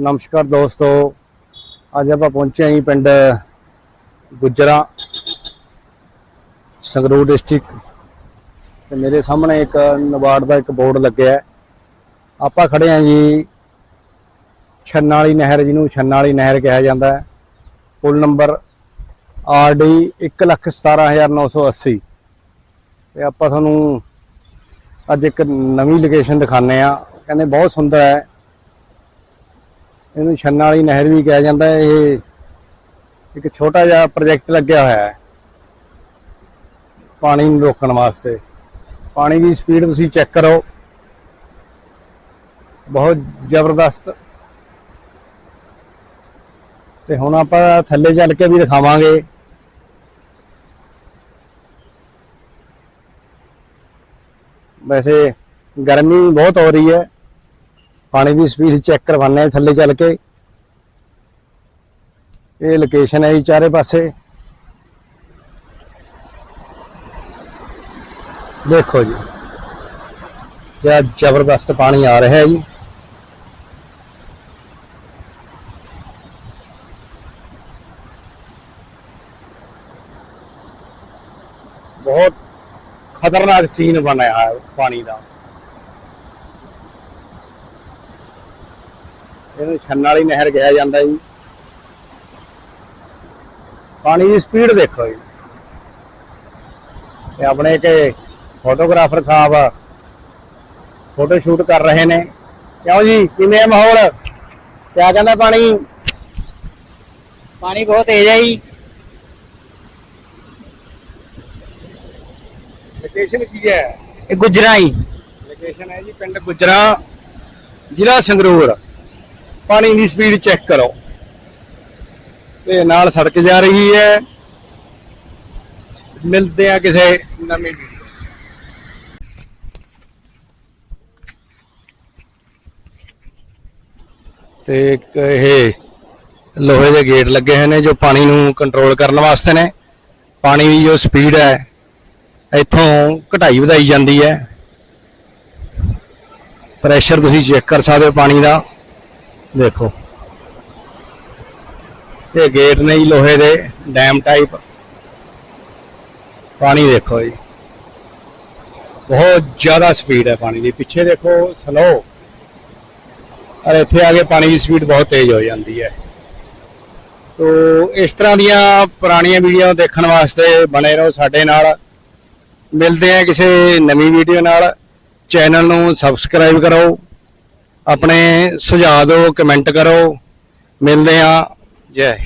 ਨਮਸਕਾਰ ਦੋਸਤੋ। ਅੱਜ ਆਪਾਂ ਪਹੁੰਚੇ ਹਾਂ ਜੀ ਪਿੰਡ ਗੁਜਰਾ, ਸੰਗਰੂਰ ਡਿਸਟ੍ਰਿਕਟ। ਤੇ ਮੇਰੇ ਸਾਹਮਣੇ ਇੱਕ ਨਵਾਰਡ ਦਾ ਇੱਕ ਬੋਰਡ ਲੱਗਿਆ। ਹੈ ਆਪਾਂ ਖੜੇ ਹਾਂ ਜੀ ਛੰਨਾ ਵਾਲੀ ਨਹਿਰ, ਜਿਹਨੂੰ ਛੰਨਾ ਵਾਲੀ ਨਹਿਰ ਕਿਹਾ ਜਾਂਦਾ ਹੈ। ਪੁਲ ਨੰਬਰ ਆਰਡੀ 117980 ਤੇ ਆਪਾਂ ਤੁਹਾਨੂੰ ਅੱਜ ਇੱਕ ਨਵੀਂ ਲੋਕੇਸ਼ਨ ਦਿਖਾਣੇ ਆ ਕਹਿੰਦੇ ਬਹੁਤ ਸੁੰਦਰ ਹੈ। ਇਹਨੂੰ ਛੰਨਾ ਵਾਲੀ ਨਹਿਰ ਵੀ ਕਿਹਾ ਜਾਂਦਾ ਹੈ, ਇਹ ਇੱਕ ਛੋਟਾ ਜਿਹਾ ਪ੍ਰੋਜੈਕਟ ਲੱਗਿਆ ਹੋਇਆ ਹੈ। ਪਾਣੀ ਨੂੰ ਰੋਕਣ ਵਾਸਤੇ। ਪਾਣੀ ਦੀ ਸਪੀਡ ਤੁਸੀਂ ਚੈੱਕ ਕਰੋ। ਬਹੁਤ ਜ਼ਬਰਦਸਤ। ਤੇ ਹੁਣ ਆਪਾਂ ਥੱਲੇ ਚੱਲ ਕੇ ਵੀ ਦਿਖਾਵਾਂਗੇ। ਵੈਸੇ ਗਰਮੀ ਬਹੁਤ ਹੋ ਰਹੀ ਹੈ। ਪਾਣੀ ਦੀ ਸਪੀਡ ਚੈੱਕ ਕਰਵਾਉਂਦੇ ਹਾਂ ਥੱਲੇ ਚੱਲ ਕੇ। ਇਹ ਲੋਕੇਸ਼ਨ ਹੈ ਜੀ ਚਾਰੇ ਪਾਸੇ। ਦੇਖੋ ਜੀ। ਕਿਆ ਜ਼ਬਰਦਸਤ ਪਾਣੀ ਆ ਰਿਹਾ ਹੈ ਜੀ। ਬਹੁਤ ਖਤਰਨਾਕ ਸੀਨ ਬਣਿਆ ਹੈ ਪਾਣੀ ਦਾ। ਇਹਨੂੰ ਛੰਨ ਵਾਲੀ ਨਹਿਰ ਕਿਹਾ ਜਾਂਦਾ ਜੀ। ਪਾਣੀ ਦੀ ਸਪੀਡ ਦੇਖੋ ਜੀ। ਤੇ ਆਪਣੇ ਕੇ ਫੋਟੋਗ੍ਰਾਫਰ ਸਾਹਿਬ ਫੋਟੋ ਸ਼ੂਟ ਕਰ ਰਹੇ ਨੇ। ਕਿਉਂ ਜੀ? ਕਿਵੇਂ ਮਾਹੌਲ? ਕਿਆ ਕਹਿੰਦਾ ਪਾਣੀ? ਪਾਣੀ ਬਹੁਤ ਤੇਜ਼ ਹੈ ਜੀ। ਲੋਕੇਸ਼ਨ ਕੀ ਹੈ? ਇਹ ਗੁਜਰਾ ਲੋਕੇਸ਼ਨ ਹੈ ਜੀ ਪਿੰਡ ਗੁਜਰਾ ਜ਼ਿਲ੍ਹਾ ਸੰਗਰੂਰ। ਪਾਣੀ ਦੀ ਸਪੀਡ ਚੈੱਕ ਕਰੋ। ਤੇ ਨਾਲ ਸੜਕ ਜਾ ਰਹੀ ਹੈ। ਮਿਲਦੇ ਆ ਕਿਸੇ ਨਵੀਂ ਵੀਡੀਓ ਤੇ। ਇੱਕ ਇਹ ਲੋਹੇ ਦੇ ਗੇਟ ਲੱਗੇ ਹੋਏ ਨੇ ਜੋ ਪਾਣੀ ਨੂੰ ਕੰਟਰੋਲ ਕਰਨ ਵਾਸਤੇ ਨੇ। ਪਾਣੀ ਦੀ ਜੋ ਸਪੀਡ ਹੈ, ਇੱਥੋਂ ਘਟਾਈ ਵਧਾਈ ਜਾਂਦੀ ਹੈ। ਪ੍ਰੈਸ਼ਰ ਤੁਸੀਂ ਚੈੱਕ ਕਰ ਸਕਦੇ ਹੋ ਪਾਣੀ ਦਾ। ਦੇਖੋ। ਇਹ ਗੇਟ ਨੇ ਜੀ ਲੋਹੇ ਦੇ, ਡੈਮ ਟਾਈਪ ਪਾਣੀ ਦੇਖੋ ਜੀ। ਬਹੁਤ ਜ਼ਿਆਦਾ ਸਪੀਡ ਹੈ ਪਾਣੀ ਦੀ। ਪਿੱਛੇ ਦੇਖੋ ਸਲੋ ਔਰ ਇੱਥੇ ਆ ਕੇ ਪਾਣੀ ਦੀ ਸਪੀਡ ਬਹੁਤ ਤੇਜ਼ ਹੋ ਜਾਂਦੀ ਹੈ। ਤੋ ਇਸ ਤਰ੍ਹਾਂ ਦੀਆਂ ਪੁਰਾਣੀਆਂ ਵੀਡੀਓ ਦੇਖਣ ਵਾਸਤੇ ਬਣੇ ਰਹੋ ਸਾਡੇ ਨਾਲ। ਮਿਲਦੇ ਆ ਕਿਸੇ ਨਵੀਂ ਵੀਡੀਓ ਨਾਲ। ਚੈਨਲ ਨੂੰ ਸਬਸਕ੍ਰਾਈਬ ਕਰੋ। ਆਪਣੇ ਸੁਝਾਅ ਦਿਓ ਕਮੈਂਟ ਕਰੋ। ਮਿਲਦੇ ਆ ਜੈ